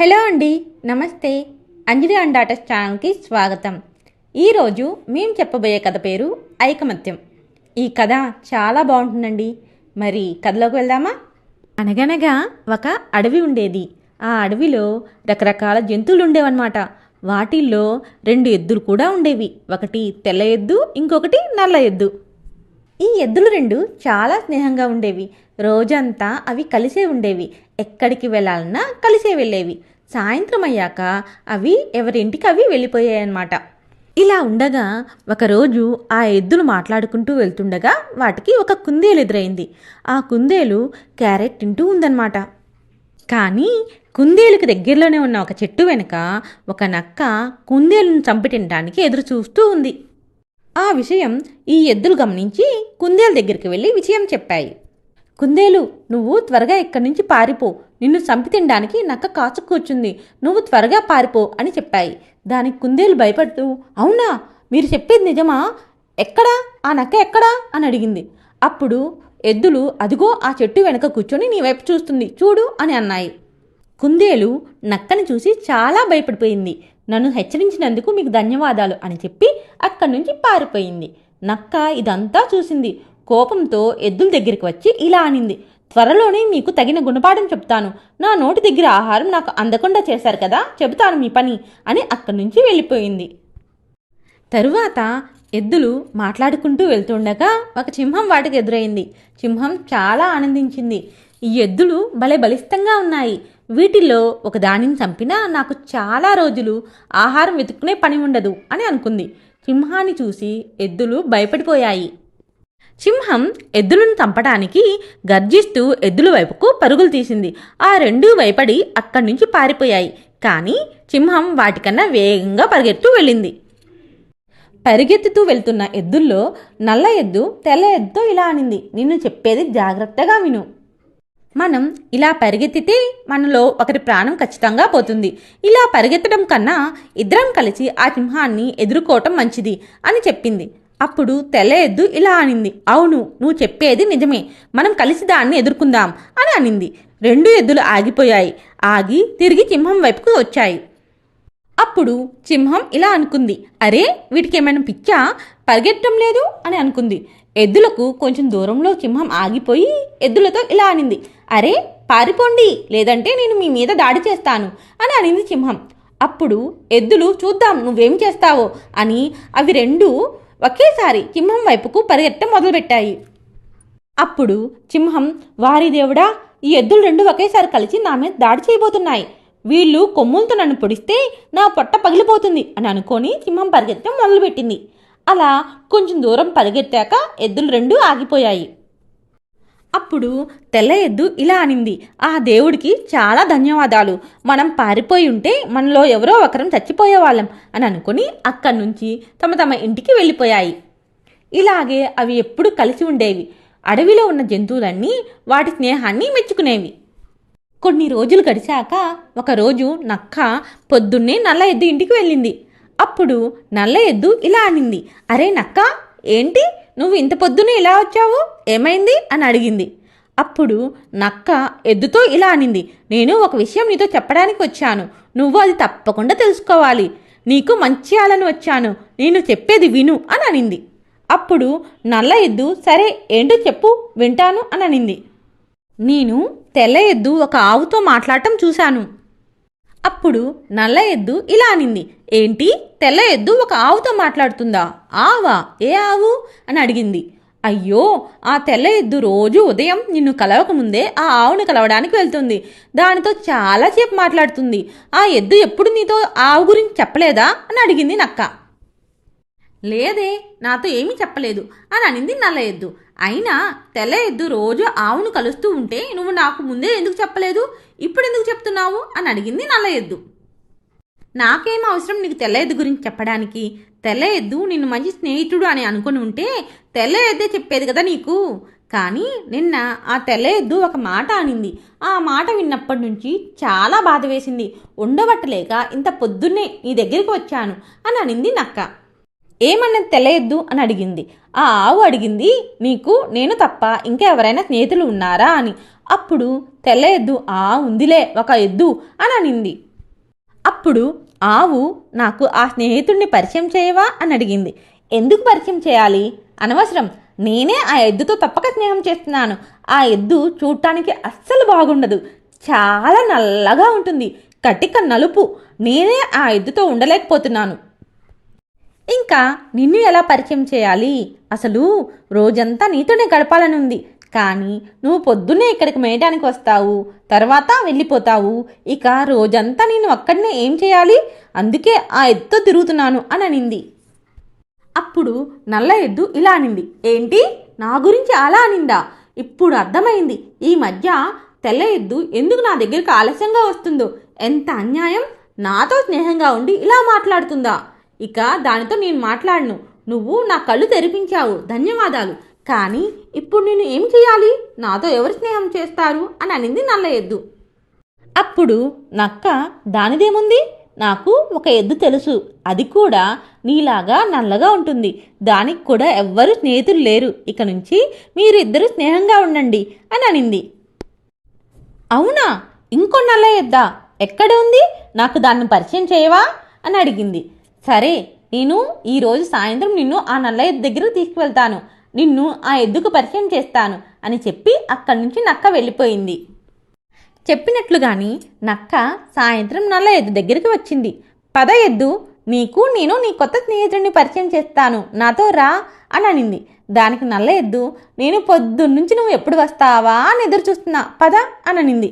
Hello అండి నమస్తే. అంజలి and daughters ఛానల్కి స్వాగతం. ఈరోజు మేము చెప్పబోయే కథ పేరు ఐకమత్యం. ఈ కథ చాలా బాగుంటుందండి. మరి కథలోకి వెళ్దామా? అనగనగా ఒక అడవి ఉండేది. ఆ అడవిలో రకరకాల జంతువులు ఉండేవన్నమాట. వాటిల్లో రెండు ఎద్దులు కూడా ఉండేవి. ఒకటి తెల్ల ఎద్దు ఇంకొకటి నల్ల ఎద్దు. ఈ ఎద్దులు రెండు చాలా స్నేహంగా ఉండేవి. రోజంతా అవి కలిసే ఉండేవి. ఎక్కడికి వెళ్ళాలన్నా కలిసే వెళ్ళేవి. సాయంత్రం అయ్యాక అవి ఎవరింటికి అవి వెళ్ళిపోయాయన్నమాట. ఇలా ఉండగా ఒకరోజు ఆ ఎద్దులు మాట్లాడుకుంటూ వెళ్తుండగా వాటికి ఒక కుందేలు ఎదురైంది. ఆ కుందేలు క్యారెట్ తింటూ ఉందన్నమాట. కానీ కుందేలుకి దగ్గరలోనే ఉన్న ఒక చెట్టు వెనుక ఒక నక్క కుందేలును చంపి తినడానికి ఎదురు చూస్తూ ఉంది. ఆ విషయం ఈ ఎద్దులు గమనించి కుందేలు దగ్గరికి వెళ్ళి విషయం చెప్పాయి. కుందేలు నువ్వు త్వరగా ఇక్కడి నుంచి పారిపో. నిన్ను చంపి తినడానికి నక్క కాచు కూర్చుంది. నువ్వు త్వరగా పారిపో అని చెప్పాయి. దానికి కుందేలు భయపడుతూ అవునా? మీరు చెప్పేది నిజమా? ఎక్కడా? ఆ నక్క ఎక్కడా? అని అడిగింది. అప్పుడు ఎద్దులు అదిగో ఆ చెట్టు వెనక కూర్చొని నీ వైపు చూస్తుంది. చూడు అని అన్నాయి. కుందేలు నక్కని చూసి చాలా భయపడిపోయింది. నన్ను హెచ్చరించినందుకు మీకు ధన్యవాదాలు అని చెప్పి అక్కడి నుంచి పారిపోయింది. నక్క ఇదంతా చూసింది. కోపంతో ఎద్దుల దగ్గరికి వచ్చి ఇలా అనింది త్వరలోనే మీకు తగిన గుణపాఠం చెప్తాను. నా నోటి దగ్గర ఆహారం నాకు అందకుండా చేశారు కదా చెబుతాను మీ పని అని అక్కడి నుంచి వెళ్ళిపోయింది. తరువాత ఎద్దులు మాట్లాడుకుంటూ వెళ్తుండగా ఒక సింహం వాటికి ఎదురైంది. సింహం చాలా ఆనందించింది. ఈ ఎద్దులు భలే బలిష్టంగా ఉన్నాయి. వీటిల్లో ఒక దానిని చంపినా నాకు చాలా రోజులు ఆహారం వెతుక్కునే పని ఉండదు అని అనుకుంది. సింహాన్ని చూసి ఎద్దులు భయపడిపోయాయి. సింహం ఎద్దులను చంపడానికి గర్జిస్తూ ఎద్దుల వైపుకు పరుగులు తీసింది. ఆ రెండూ భయపడి అక్కడి నుంచి పారిపోయాయి. కానీ సింహం వాటికన్నా వేగంగా పరిగెత్తు వెళ్ళింది. పరిగెత్తుతూ వెళ్తున్న ఎద్దుల్లో నల్ల ఎద్దు తెల్ల ఎద్దుతో ఇలా అనింది. నిన్ను చెప్పేది జాగ్రత్తగా విను. మనం ఇలా పరిగెత్తితే మనలో ఒకరి ప్రాణం ఖచ్చితంగా పోతుంది. ఇలా పరిగెత్తడం కన్నా ఇద్దరం కలిసి ఆ సింహాన్ని ఎదుర్కోవటం మంచిది అని చెప్పింది. అప్పుడు తెల్ల ఎద్దు ఇలా అనింది. అవును నువ్వు చెప్పేది నిజమే. మనం కలిసి దాన్ని ఎదుర్కొందాం అని అనింది. రెండు ఎద్దులు ఆగిపోయాయి. ఆగి తిరిగి సింహం వైపుకు వచ్చాయి. అప్పుడు సింహం ఇలా అనుకుంది. అరే వీటికి ఏమైనా పిచ్చా? పరిగెట్టడం లేదు అని అనుకుంది. ఎద్దులకు కొంచెం దూరంలో సింహం ఆగిపోయి ఎద్దులతో ఇలా అనింది. అరే పారిపోండి లేదంటే నేను మీ మీద దాడి చేస్తాను అని అనింది సింహం. అప్పుడు ఎద్దులు చూద్దాం నువ్వేం చేస్తావో అని అవి రెండు ఒకేసారి సింహం వైపుకు పరిగెట్టడం మొదలుపెట్టాయి. అప్పుడు సింహం వారి దేవుడా ఈ ఎద్దులు రెండు ఒకేసారి కలిసి నా మీద దాడి చేయబోతున్నాయి. వీళ్ళు కొమ్ములతో నన్ను పొడిస్తే నా పొట్ట పగిలిపోతుంది అని అనుకొని సింహం పరిగెత్తడం మొదలుపెట్టింది. అలా కొంచెం దూరం పరిగెత్తాక ఎద్దులు రెండు ఆగిపోయాయి. అప్పుడు తెల్ల ఎద్దు ఇలా అనింది. ఆ దేవుడికి చాలా ధన్యవాదాలు. మనం పారిపోయి ఉంటే మనలో ఎవరో ఒకరం చచ్చిపోయేవాళ్ళం అని అనుకుని అక్కడి నుంచి తమ తమ ఇంటికి వెళ్ళిపోయాయి. ఇలాగే అవి ఎప్పుడు కలిసి ఉండేవి. అడవిలో ఉన్న జంతువులన్నీ వాటి స్నేహాన్ని మెచ్చుకునేవి. కొన్ని రోజులు గడిచాక ఒకరోజు నక్క పొద్దున్నే నల్ల ఎద్దు ఇంటికి వెళ్ళింది. అప్పుడు నల్ల ఎద్దు ఇలా అనింది. అరే నక్క ఏంటి? నువ్వు ఇంత పొద్దున ఇలా వచ్చావు? ఏమైంది? అని అడిగింది. అప్పుడు నక్క ఎద్దుతో ఇలా అనింది. నేను ఒక విషయం నీతో చెప్పడానికి వచ్చాను. నువ్వు అది తప్పకుండా తెలుసుకోవాలి. నీకు మంచి చేయాలని వచ్చాను. నేను చెప్పేది విను అని అనింది. అప్పుడు నల్ల ఎద్దు సరే ఏంటో చెప్పు వింటాను అని అనింది. నేను తెల్ల ఎద్దు ఒక ఆవుతో మాట్లాడటం చూశాను. అప్పుడు నల్ల ఎద్దు ఇలా అనింది. ఏంటి? తెల్ల ఎద్దు ఒక ఆవుతో మాట్లాడుతుందా? ఆవా? ఏ ఆవు? అని అడిగింది. అయ్యో ఆ తెల్ల ఎద్దు రోజు ఉదయం నిన్ను కలవకముందే ఆ ఆవును కలవడానికి వెళ్తుంది. దానితో చాలాసేపు మాట్లాడుతుంది. ఆ ఎద్దు ఎప్పుడు నీతో ఆవు గురించి చెప్పలేదా? అని అడిగింది నక్క. లేదే నాతో ఏమీ చెప్పలేదు అని అనింది నల్ల ఎద్దు. అయినా తెల్ల ఎద్దు రోజు ఆవును కలుస్తూ ఉంటే నువ్వు నాకు ముందే ఎందుకు చెప్పలేదు? ఇప్పుడు ఎందుకు చెప్తున్నావు? అని అడిగింది నల్ల ఎద్దు. నాకేం అవసరం నీకు తెల్ల ఎద్దు గురించి చెప్పడానికి? తెల్ల ఎద్దు నిన్ను మంచి స్నేహితుడు అని అనుకుని ఉంటే తెల్ల ఎద్దే చెప్పేది కదా నీకు? కానీ నిన్న ఆ తెల్ల ఎద్దు ఒక మాట అనింది. ఆ మాట విన్నప్పటి నుంచి చాలా బాధ వేసింది. ఉండబట్టలేక ఇంత పొద్దున్నే నీ దగ్గరికి వచ్చాను అని అనింది నక్క. ఏమన్నది తెలియద్దు అని అడిగింది. ఆ ఆవు అడిగింది నీకు నేను తప్ప ఇంకా ఎవరైనా స్నేహితులు ఉన్నారా? అని. అప్పుడు తెల్ల ఎద్దు ఆ ఉందిలే ఒక ఎద్దు అని అనింది. అప్పుడు ఆవు నాకు ఆ స్నేహితుడిని పరిచయం చేయవా? అని అడిగింది. ఎందుకు పరిచయం చేయాలి? అనవసరం. నేనే ఆ ఎద్దుతో తప్పక స్నేహం చేస్తున్నాను. ఆ ఎద్దు చూడటానికి అస్సలు బాగుండదు. చాలా నల్లగా ఉంటుంది. కటిక నలుపు. నేనే ఆ ఎద్దుతో ఉండలేకపోతున్నాను. ఇంకా నిన్ను ఎలా పరిచయం చేయాలి? అసలు రోజంతా నీతోనే గడపాలని ఉంది కానీ నువ్వు పొద్దున్నే ఇక్కడికి మేయడానికి వస్తావు తర్వాత వెళ్ళిపోతావు. ఇక రోజంతా నేను అక్కడనే ఏం చేయాలి? అందుకే ఆ ఎద్దుతో తిరుగుతున్నాను అని అనింది. అప్పుడు నల్ల ఎద్దు ఇలా అనింది. ఏంటి? నా గురించి అలా అనిందా? ఇప్పుడు అర్థమైంది. ఈ మధ్య తెల్ల ఎద్దు ఎందుకు నా దగ్గరికి ఆలస్యంగా వస్తుందో? ఎంత అన్యాయం! నాతో స్నేహంగా ఉండి ఇలా మాట్లాడుతుందా? ఇక దానితో నేను మాట్లాడను. నువ్వు నా కళ్ళు తెరిపించావు. ధన్యవాదాలు. కానీ ఇప్పుడు నేను ఏం చేయాలి? నాతో ఎవరు స్నేహం చేస్తారు? అని అనింది నల్ల ఎద్దు అప్పుడు నక్క దానిదేముంది? నాకు ఒక ఎద్దు తెలుసు. అది కూడా నీలాగా నల్లగా ఉంటుంది. దానికి కూడా ఎవ్వరు స్నేహితులు లేరు. ఇక నుంచి మీరు ఇద్దరు స్నేహంగా ఉండండి అని అనింది. అవునా? ఇంకో నల్ల ఎద్దా ఎక్కడ ఉంది? నాకు దాన్ని పరిచయం చేయవా? అని అడిగింది. సరే నేను ఈరోజు సాయంత్రం నిన్ను ఆ నల్ల ఎద్దు దగ్గర తీసుకువెళ్తాను. నిన్ను ఆ ఎద్దుకు పరిచయం చేస్తాను అని చెప్పి అక్కడి నుంచి నక్క వెళ్ళిపోయింది. చెప్పినట్లుగాని నక్క సాయంత్రం నల్ల ఎద్దు దగ్గరికి వచ్చింది. పద ఎద్దు నీకు నేను నీ కొత్త స్నేహితుడిని పరిచయం చేస్తాను. నాతో రా అని అనింది. దానికి నల్ల ఎద్దు నేను పొద్దున్నుంచి నువ్వు ఎప్పుడు వస్తావా అని ఎదురు చూస్తున్నా. పద అని అనింది.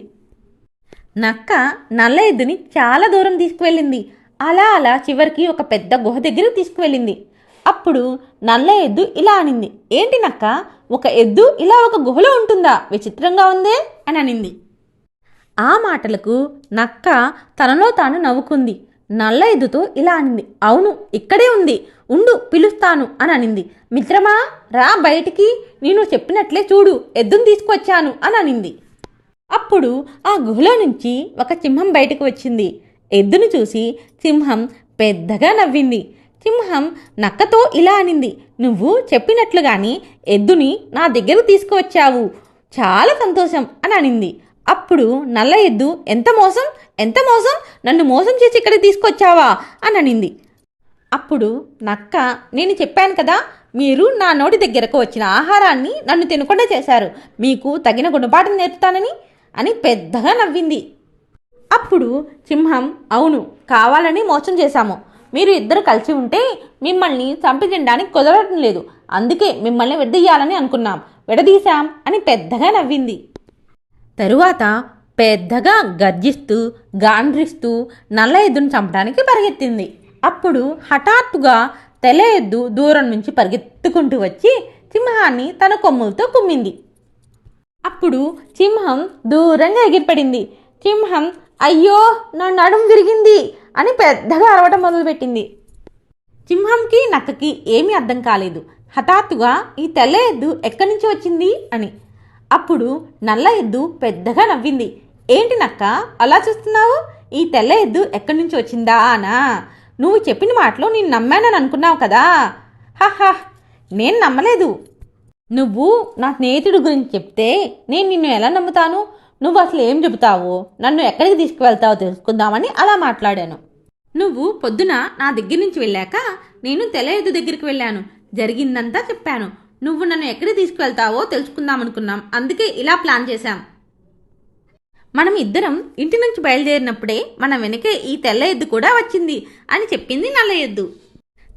నక్క నల్ల ఎద్దుని చాలా దూరం తీసుకువెళ్ళింది. అలా అలా చివరికి ఒక పెద్ద గుహ దగ్గర తీసుకువెళ్ళింది. అప్పుడు నల్ల ఎద్దు ఇలా అనింది. ఏంటి నక్క ఒక ఎద్దు ఇలా ఒక గుహలో ఉంటుందా? విచిత్రంగా ఉందే? అని అనింది. ఆ మాటలకు నక్క తనలో తాను నవ్వుకుంది. నల్ల ఎద్దుతో ఇలా అనింది. అవును ఇక్కడే ఉంది. ఉండు పిలుస్తాను అని అనింది. మిత్రమా రా బయటికి. నేను చెప్పినట్లే చూడు. ఎద్దును తీసుకొచ్చాను అని అనింది. అప్పుడు ఆ గుహలో నుంచి ఒక సింహం బయటకు వచ్చింది. ఎద్దును చూసి సింహం పెద్దగా నవ్వింది. సింహం నక్కతో ఇలా అనింది నువ్వు చెప్పినట్లుగాని ఎద్దుని నా దగ్గరకు తీసుకువచ్చావు. చాలా సంతోషం అని అనింది. అప్పుడు నల్ల ఎద్దు ఎంత మోసం ఎంత మోసం నన్ను మోసం చేసి ఇక్కడికి తీసుకొచ్చావా? అని అనింది. అప్పుడు నక్క నేను చెప్పాను కదా మీరు నా నోటి దగ్గరకు వచ్చిన ఆహారాన్ని నన్ను తినకుండా చేశారు. మీకు తగిన గుణపాఠం నేర్పుతానని అని పెద్దగా నవ్వింది. అప్పుడు సింహం అవును కావాలని మోసం చేశాము. మీరు ఇద్దరు కలిసి ఉంటే మిమ్మల్ని చంపి తినడానికి కుదరటం లేదు. అందుకే మిమ్మల్ని విడదీయాలని అనుకున్నాం. విడదీశాం అని పెద్దగా నవ్వింది. తరువాత పెద్దగా గర్జిస్తూ గాండ్రిస్తూ నల్ల ఎద్దును చంపడానికి పరిగెత్తింది. అప్పుడు హఠాత్తుగా తెల్ల ఎద్దు దూరం నుంచి పరిగెత్తుకుంటూ వచ్చి సింహాన్ని తన కొమ్ములతో కుమ్మింది. అప్పుడు సింహం దూరంగా ఎగిరిపడింది. సింహం అయ్యో నా నడుం విరిగింది అని పెద్దగా అరవటం మొదలుపెట్టింది. సింహంకి నక్కకి ఏమీ అర్థం కాలేదు. హఠాత్తుగా ఈ తెల్ల ఎద్దు ఎక్కడి నుంచి వచ్చింది అని. అప్పుడు నల్ల ఎద్దు పెద్దగా నవ్వింది. ఏంటి నక్క అలా చూస్తున్నావు? ఈ తెల్ల ఎద్దు ఎక్కడి నుంచి వచ్చిందా అనా? నువ్వు చెప్పిన మాటలో నేను నమ్మానని అనుకున్నావు కదా. హహా నేను నమ్మలేదు. నువ్వు నా స్నేహితుడి గురించి చెప్తే నేను నిన్ను ఎలా నమ్ముతాను? నువ్వు అసలు ఏం చెబుతావు? నన్ను ఎక్కడికి తీసుకువెళ్తావో తెలుసుకుందామని అలా మాట్లాడాను. నువ్వు పొద్దున నా దగ్గర నుంచి వెళ్ళాక నేను తెల్ల ఎద్దు దగ్గరికి వెళ్ళాను. జరిగిందంతా చెప్పాను. నువ్వు నన్ను ఎక్కడికి తీసుకువెళ్తావో తెలుసుకుందాం అనుకున్నాం అందుకే ఇలా ప్లాన్ చేశాం. మనం ఇద్దరం ఇంటి నుంచి బయలుదేరినప్పుడే మన వెనకే ఈ తెల్ల ఎద్దు కూడా వచ్చింది అని చెప్పింది నల్ల ఎద్దు.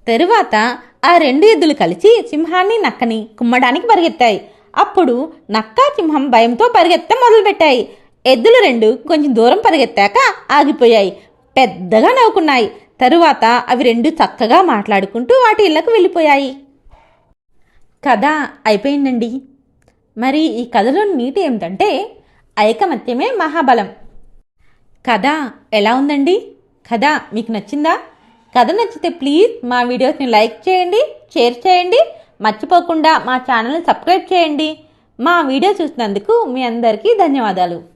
తరువాత ఆ రెండు ఎద్దులు కలిసి సింహాన్ని నక్కని కుమ్మడానికి పరిగెత్తాయి. అప్పుడు నక్క సింహం భయంతో పరిగెత్తం మొదలుపెట్టాయి. ఎద్దులు రెండు కొంచెం దూరం పరిగెత్తాక ఆగిపోయాయి. పెద్దగా నవ్వుకున్నాయి. తరువాత అవి రెండు చక్కగా మాట్లాడుకుంటూ వాటి ఇళ్ళకు వెళ్ళిపోయాయి. కథ అయిపోయిందండి. మరి ఈ కథలోని నీతి ఏమిటంటే ఐకమత్యమే మహాబలం. కథ ఎలా ఉందండి? కథ మీకు నచ్చిందా? కథ నచ్చితే ప్లీజ్ మా వీడియోస్ని లైక్ చేయండి షేర్ చేయండి. మర్చిపోకుండా మా ఛానల్ని సబ్స్క్రైబ్ చేయండి. మా వీడియో చూసినందుకు మీ అందరికీ ధన్యవాదాలు.